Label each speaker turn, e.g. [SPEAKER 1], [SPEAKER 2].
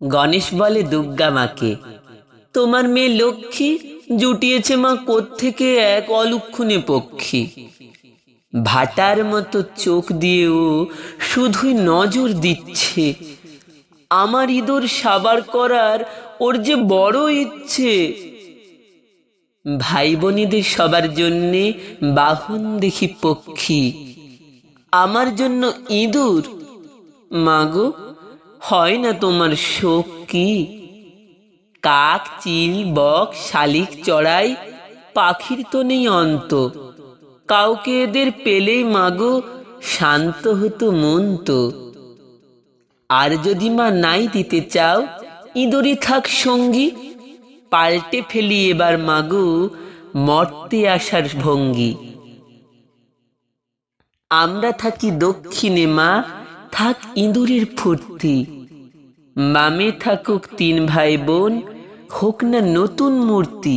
[SPEAKER 1] গণেশ বলে, দুর্গা মাকে, তোমার মেয়ে লক্ষ্মী জুটিয়েছে মা থেকে এক অলক্ষণে পক্ষী। ভাটার মতো চোখ দিয়ে ও শুধুই নজর দিচ্ছে। আমার ইঁদুর সাবার করার ওর যে বড় ইচ্ছে। ভাই বোনীদের সবার জন্যে বাহন দেখি পক্ষী। আমার জন্য ইঁদুর? মাগো হয় না তোমার শোক কি? কাক, চিল, বক, শালিক, চড়াই, পাখির তো নেই অন্ত। কাউকে এদের পেলেই মাগো, শান্ত হতো মন তো। আর যদি মা নাই দিতে চাও ইঁদুরি থাক সঙ্গী, পাল্টে ফেলি এবার মাগু, মর্তে আসার ভঙ্গি। আমরা থাকি দক্ষিণে মা থাক ইঁদুরের ফুর্তি। মামে থাকুক তিন ভাই বোন হোক না নতুন মূর্তি।